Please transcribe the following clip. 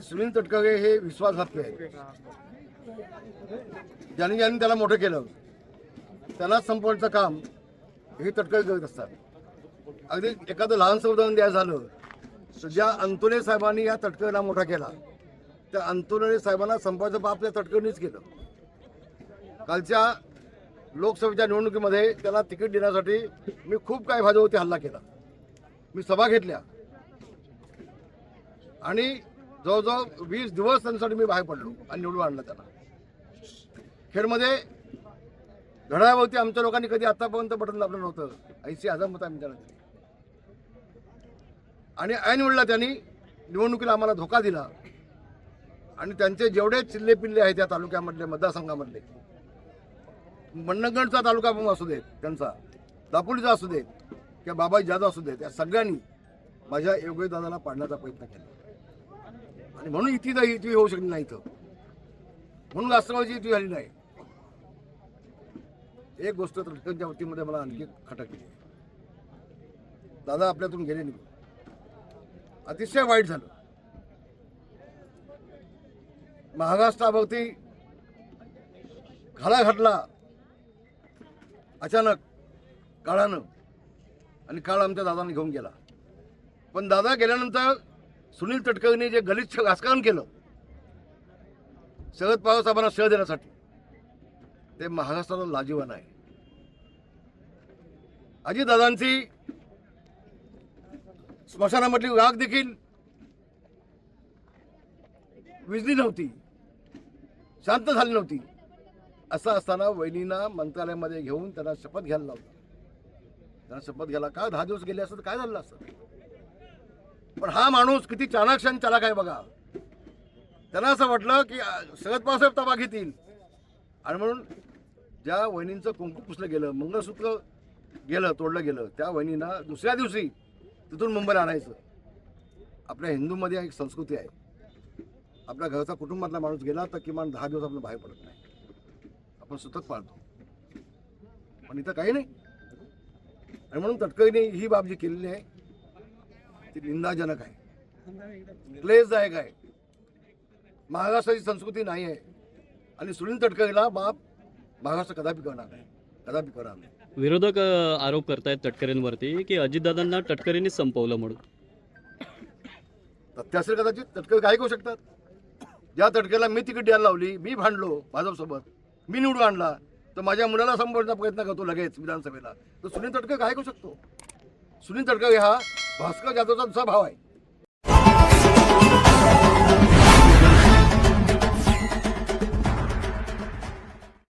सुनील तटकरे हे विश्वासघातले आहेत. ज्यांनी ज्यांनी त्याला मोठं केलं त्याला संपवण्याचं काम हे तटकरे करत असतात. अगदी एखादं लहानसं उदाहरण द्यायचं झालं तर ज्या अंतुले साहेबांनी या तटकरेला मोठा केला त्या अंतुले साहेबांना संपवायचं बाप त्या तटकरेनेच केलं. कालच्या लोकसभेच्या निवडणुकीमध्ये त्याला तिकीट देण्यासाठी मी खूप काही भाजपवरती हल्ला केला. मी सभा घेतल्या. आणि जवळजवळ वीस दिवस त्यांच्यासाठी मी बाहेर पडलो आणि निवडून आणलं त्याला खेडमध्ये घड्याळावरती आमच्या लोकांनी कधी आतापर्यंत बटन दाबलं नव्हतं. ऐशी मत आम्ही त्याला दिली. आणि ऐन निवडला त्यांनी निवडणुकीला आम्हाला धोका दिला. आणि त्यांचे जेवढे चिल्ले पिल्ले आहेत त्या तालुक्यामधले मतदारसंघामधले मंडणगडचा तालुका पण असू देत त्यांचा दापोलीचा असू देत किंवा बाबा जाधव असू देत या सगळ्यांनी माझ्या योग्य दादाला पाडण्याचा प्रयत्न केला. आणि म्हणून इथे जाई इथे होऊ शकली नाही इथं. म्हणून राष्ट्रवादी इथे झाली नाही. एक गोष्ट तटकरच्या वतीमध्ये मला आणखी खटकली दादा आपल्यातून गेले निघून अतिशय वाईट झालं. महाराष्ट्राभोवती घाला घातला. अचानक काळानं आणि काळ आमच्या दादाने घेऊन गेला. पण दादा गेल्यानंतर सुनील तटकरेंनी जे गलिच्छ राजकारण केलं शरद पवार साहेबांना शह देण्यासाठी ते महाराष्ट्राला लाजीवन आहे. अजितदादांची स्मशानामधली राग देखील विजली नव्हती शांत झाली नव्हती. असं असताना वहिनींना मंत्रालयामध्ये घेऊन त्यांना शपथ घ्यायला लावलं. त्यांना शपथ घ्यायला का दहा दिवस गेले असत? काय झालं असतं? पण हा माणूस किती चाणाक्षण चालक आहे बघा. त्यांना असं वाटलं की अ, शरद पवारसाहेब ताबा घेतील आणि म्हणून ज्या वहिनींचं कुंकू पुसलं गेलं मंगळसूत्र गेलं तोडलं गेलं त्या वहिनींना दुसऱ्या दिवशी तिथून मुंबईला आणायचं. आपल्या हिंदूमध्ये एक संस्कृती आहे. आपल्या घरचा कुटुंबातला माणूस गेला तर किमान दहा दिवस आपण बाहेर पडत नाही. आपण सुतक पाळतो. पण इथं काही नाही. आणि म्हणून तटकरीने ही बाब जी केलेली आहे ती निंदाजनक आहे. क्लेशदायक आहे. महाराष्ट्राची संस्कृती नाही आहे. आणि सुनील तटकरीला बाप महाराष्ट्र कदापि करणार नाही. कदापि करणार नाही. विरोधक आरोप करतायत तटकरेंवरती की अजितदादांना तटकरेंनीच संपवलं म्हणून. तथ्य असेल कदाचित तटकरी काय करू शकतात. ज्या तटकरीला मी तिकीट द्यायला लावली मी भांडलो भाजपसोबत मी निवडून आणला तर माझ्या मुलाला संपवण्याचा प्रयत्न करतो लगेच विधानसभेला. तर सुनील तटकरे काय करू शकतो. सुनील तडकावे हा भास्कर जाधवचा दुसरा भाव आहे.